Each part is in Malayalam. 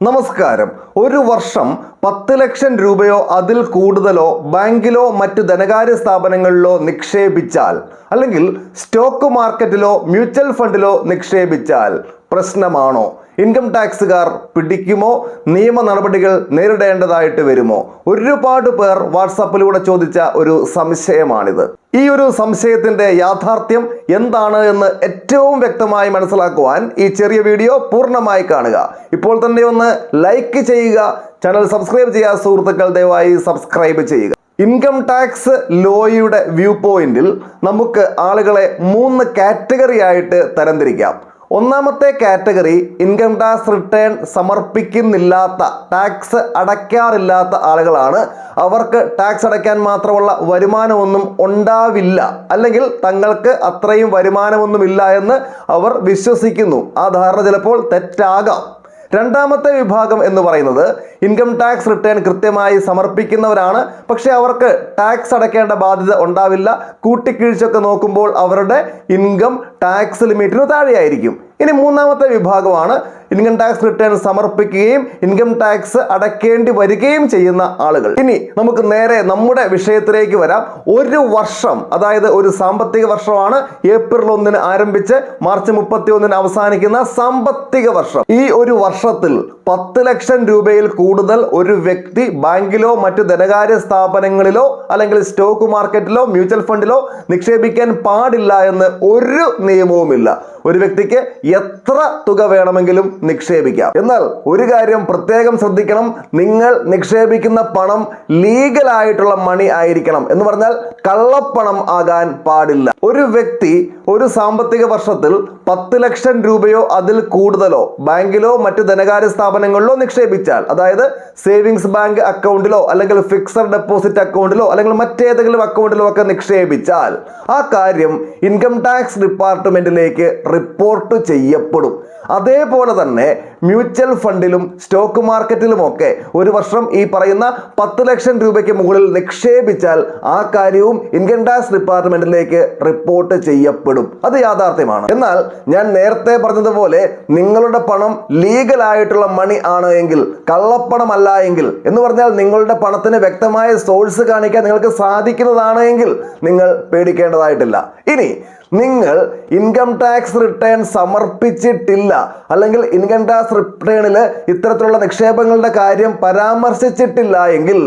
നമസ്കാരം. ഒരു വർഷം പത്ത് ലക്ഷം രൂപയോ അതിൽ കൂടുതലോ ബാങ്കിലോ മറ്റു ധനകാര്യ സ്ഥാപനങ്ങളിലോ നിക്ഷേപിച്ചാൽ അല്ലെങ്കിൽ സ്റ്റോക്ക് മാർക്കറ്റിലോ മ്യൂച്വൽ ഫണ്ടിലോ നിക്ഷേപിച്ചാൽ പ്രശ്നമാണോ? ഇൻകം ടാക്സുകാർ പിടിക്കുമോ? നിയമ നടപടികൾ നേരിടേണ്ടതായിട്ട് വരുമോ? ഒരുപാട് പേർ വാട്സാപ്പിലൂടെ ചോദിച്ച ഒരു സംശയമാണിത്. ഈ ഒരു സംശയത്തിന്റെ യാഥാർത്ഥ്യം എന്താണ് എന്ന് ഏറ്റവും വ്യക്തമായി മനസ്സിലാക്കുവാൻ ഈ ചെറിയ വീഡിയോ പൂർണമായി കാണുക. ഇപ്പോൾ തന്നെ ഒന്ന് ലൈക്ക് ചെയ്യുക ചാനൽ സബ്സ്ക്രൈബ് ചെയ്യുക സുഹൃത്തുക്കൾ ദയവായി സബ്സ്ക്രൈബ് ചെയ്യുക. ഇൻകം ടാക്സ് ലോയുടെ വ്യൂ പോയിന്റിൽ നമുക്ക് ആളുകളെ മൂന്ന് കാറ്റഗറി ആയിട്ട് തരംതിരിക്കാം. ഒന്നാമത്തെ കാറ്റഗറി ഇൻകം ടാക്സ് റിട്ടേൺ സമർപ്പിക്കുന്നില്ലാത്ത ടാക്സ് അടയ്ക്കാറില്ലാത്ത ആളുകളാണ്. അവർക്ക് ടാക്സ് അടയ്ക്കാൻ മാത്രമുള്ള വരുമാനമൊന്നും ഉണ്ടാവില്ല. അല്ലെങ്കിൽ തങ്ങൾക്ക് അത്രയും വരുമാനമൊന്നുമില്ല എന്ന് അവർ വിശ്വസിക്കുന്നു. ആ ധാരണ ചിലപ്പോൾ തെറ്റാകാം. രണ്ടാമത്തെ വിഭാഗം എന്ന് പറയുന്നത് ഇൻകം ടാക്സ് റിട്ടേൺ കൃത്യമായി സമർപ്പിക്കുന്നവരാണ്. പക്ഷേ അവർക്ക് ടാക്സ് അടയ്ക്കേണ്ട ബാധ്യത ഉണ്ടാവില്ല. കൂട്ടിക്കിഴിച്ചൊക്കെ നോക്കുമ്പോൾ അവരുടെ ഇൻകം ടാക്സ് ലിമിറ്റിന് താഴെയായിരിക്കും. ഇനി മൂന്നാമത്തെ വിഭാഗമാണ് ഇൻകം ടാക്സ് റിട്ടേൺ സമർപ്പിക്കുകയും ഇൻകം ടാക്സ് അടയ്ക്കേണ്ടി വരികയും ചെയ്യുന്ന ആളുകൾ. ഇനി നമുക്ക് നേരെ നമ്മുടെ വിഷയത്തിലേക്ക് വരാം. ഒരു വർഷം അതായത് ഒരു സാമ്പത്തിക വർഷമാണ് ഏപ്രിൽ ഒന്നിന് ആരംഭിച്ച് മാർച്ച് മുപ്പത്തി ഒന്നിന് അവസാനിക്കുന്ന സാമ്പത്തിക വർഷം. ഈ ഒരു വർഷത്തിൽ പത്ത് ലക്ഷം രൂപയിൽ കൂടുതൽ ഒരു വ്യക്തി ബാങ്കിലോ മറ്റു ധനകാര്യ സ്ഥാപനങ്ങളിലോ അല്ലെങ്കിൽ സ്റ്റോക്ക് മാർക്കറ്റിലോ മ്യൂച്വൽ ഫണ്ടിലോ നിക്ഷേപിക്കാൻ പാടില്ല എന്ന് ഒരു നിയമവുമില്ല. ഒരു വ്യക്തിക്ക് എത്ര തുക വേണമെങ്കിലും നിക്ഷേപിക്കാം. എന്നാൽ ഒരു കാര്യം പ്രത്യേകം ശ്രദ്ധിക്കണം. നിങ്ങൾ നിക്ഷേപിക്കുന്ന പണം ലീഗൽ ആയിട്ടുള്ള മണി ആയിരിക്കണം എന്ന് പറഞ്ഞാൽ കള്ളപ്പണം ആകാൻ പാടില്ല. ഒരു വ്യക്തി ഒരു സാമ്പത്തിക വർഷത്തിൽ പത്ത് ലക്ഷം രൂപയോ അതിൽ കൂടുതലോ ബാങ്കിലോ മറ്റു ധനകാര്യ സ്ഥാപനങ്ങളിലോ നിക്ഷേപിച്ചാൽ അതായത് സേവിങ്സ് ബാങ്ക് അക്കൗണ്ടിലോ അല്ലെങ്കിൽ ഫിക്സഡ് ഡെപ്പോസിറ്റ് അക്കൗണ്ടിലോ അല്ലെങ്കിൽ മറ്റേതെങ്കിലും അക്കൗണ്ടിലോ ഒക്കെ നിക്ഷേപിച്ചാൽ ആ കാര്യം ഇൻകം ടാക്സ് ഡിപ്പാർട്ട്മെന്റിലേക്ക് റിപ്പോർട്ട് ചെയ്യപ്പെടും. അതേപോലെ തന്നെ മ്യൂച്വൽ ഫണ്ടിലും സ്റ്റോക്ക് മാർക്കറ്റിലുമൊക്കെ ഒരു വർഷം ഈ പറയുന്ന പത്ത് ലക്ഷം രൂപയ്ക്ക് മുകളിൽ നിക്ഷേപിച്ചാൽ ആ കാര്യവും ഇൻകം ടാക്സ് ഡിപ്പാർട്ട്മെന്റിലേക്ക് റിപ്പോർട്ട് ചെയ്യപ്പെടും. അത് യാഥാർത്ഥ്യമാണ്. എന്നാൽ ഞാൻ നേരത്തെ പറഞ്ഞതുപോലെ നിങ്ങളുടെ പണം ലീഗൽ ആയിട്ടുള്ള മണി ആണ് എങ്കിൽ കള്ളപ്പണമല്ല എങ്കിൽ എന്ന് പറഞ്ഞാൽ നിങ്ങളുടെ പണത്തിന് വ്യക്തമായ സോഴ്സ് കാണിക്കാൻ നിങ്ങൾക്ക് സാധിക്കുന്നതാണ് എങ്കിൽ നിങ്ങൾ പേടിക്കേണ്ടതായിട്ടില്ല. ഇനി നിങ്ങൾ ഇൻകം ടാക്സ് റിട്ടേൺ സമർപ്പിച്ചിട്ടില്ല. അല്ലെങ്കിൽ ഇൻകം ടാക്സ് റിട്ടേണിൽ ഇത്തരത്തിലുള്ള നിക്ഷേപങ്ങളുടെ കാര്യം പരാമർശിച്ചിട്ടില്ല എങ്കിൽ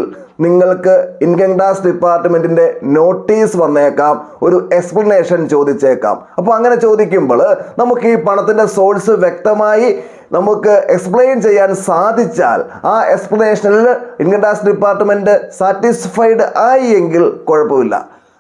നിങ്ങൾക്ക് ഇൻകം ടാക്സ് ഡിപ്പാർട്ട്മെന്റിന്റെ നോട്ടീസ് വന്നേക്കാം ഒരു എക്സ്പ്ലനേഷൻ ചോദിച്ചേക്കാം. അപ്പോൾ അങ്ങനെ ചോദിക്കുമ്പോൾ നമുക്ക് ഈ പണത്തിന്റെ സോഴ്സ് വ്യക്തമായി നമുക്ക് എക്സ്പ്ലെയിൻ ചെയ്യാൻ സാധിച്ചാൽ ആ എക്സ്പ്ലനേഷനിൽ ഇൻകം ടാക്സ് ഡിപ്പാർട്ട്മെന്റ് സാറ്റിസ്ഫൈഡ് ആയി എങ്കിൽ കുഴപ്പമില്ല.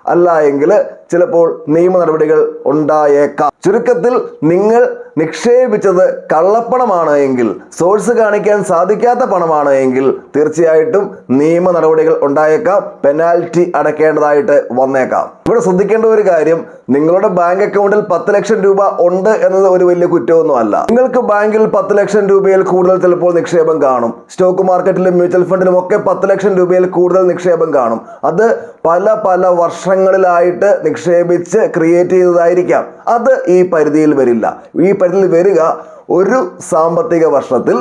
അല്ല എങ്കിൽ ചിലപ്പോൾ നിയമ നടപടികൾ ഉണ്ടായേക്കാം. ചുരുക്കത്തിൽ നിങ്ങൾ നിക്ഷേപിച്ചത് കള്ളപ്പണമാണ് എങ്കിൽ സോഴ്സ് കാണിക്കാൻ സാധിക്കാത്ത പണമാണ് എങ്കിൽ തീർച്ചയായിട്ടും നിയമ നടപടികൾ ഉണ്ടായേക്കാം പെനാൽറ്റി അടക്കേണ്ടതായിട്ട് വന്നേക്കാം. ഇവിടെ ശ്രദ്ധിക്കേണ്ട ഒരു കാര്യം നിങ്ങളുടെ ബാങ്ക് അക്കൗണ്ടിൽ പത്ത് ലക്ഷം രൂപ ഉണ്ട് എന്നത് ഒരു വലിയ കുറ്റമൊന്നും അല്ല. നിങ്ങൾക്ക് ബാങ്കിൽ പത്ത് ലക്ഷം രൂപയിൽ കൂടുതൽ ചിലപ്പോൾ നിക്ഷേപം കാണും. സ്റ്റോക്ക് മാർക്കറ്റിലും മ്യൂച്വൽ ഫണ്ടിലും ഒക്കെ പത്ത് ലക്ഷം രൂപയിൽ കൂടുതൽ നിക്ഷേപം കാണും. അത് പല പല വർഷങ്ങളിലായിട്ട് നിക്ഷേപിച്ച് ക്രിയേറ്റ് ചെയ്തതായിരിക്കാം. അത് ഈ പരിധിയിൽ വരില്ല. ഈ പരിധിയിൽ വരിക ഒരു സാമ്പത്തിക വർഷത്തിൽ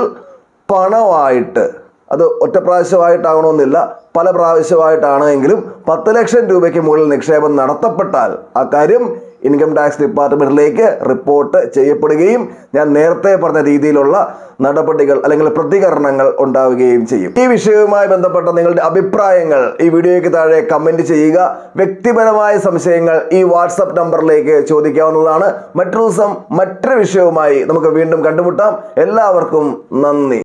പണമായിട്ട് അത് ഒറ്റ പ്രാവശ്യമായിട്ടാകണമെന്നില്ല പല പ്രാവശ്യമായിട്ടാണെങ്കിലും പത്ത് ലക്ഷം രൂപയ്ക്ക് മുകളിൽ നിക്ഷേപം നടത്തപ്പെട്ടാൽ ആ കാര്യം ഇൻകം ടാക്സ് ഡിപ്പാർട്ട്മെന്റിലേക്ക് റിപ്പോർട്ട് ചെയ്യപ്പെടുകയും ഞാൻ നേരത്തെ പറഞ്ഞ രീതിയിലുള്ള നടപടികൾ അല്ലെങ്കിൽ പ്രതികരണങ്ങൾ ഉണ്ടാവുകയും ചെയ്യും. ഈ വിഷയവുമായി ബന്ധപ്പെട്ട നിങ്ങളുടെ അഭിപ്രായങ്ങൾ ഈ വീഡിയോയ്ക്ക് താഴെ കമന്റ് ചെയ്യുക. വ്യക്തിപരമായ സംശയങ്ങൾ ഈ വാട്സപ്പ് നമ്പറിലേക്ക് ചോദിക്കാവുന്നതാണ്. മറ്റൊരു ദിവസം മറ്റൊരു വിഷയവുമായി നമുക്ക് വീണ്ടും കണ്ടുമുട്ടാം. എല്ലാവർക്കും നന്ദി.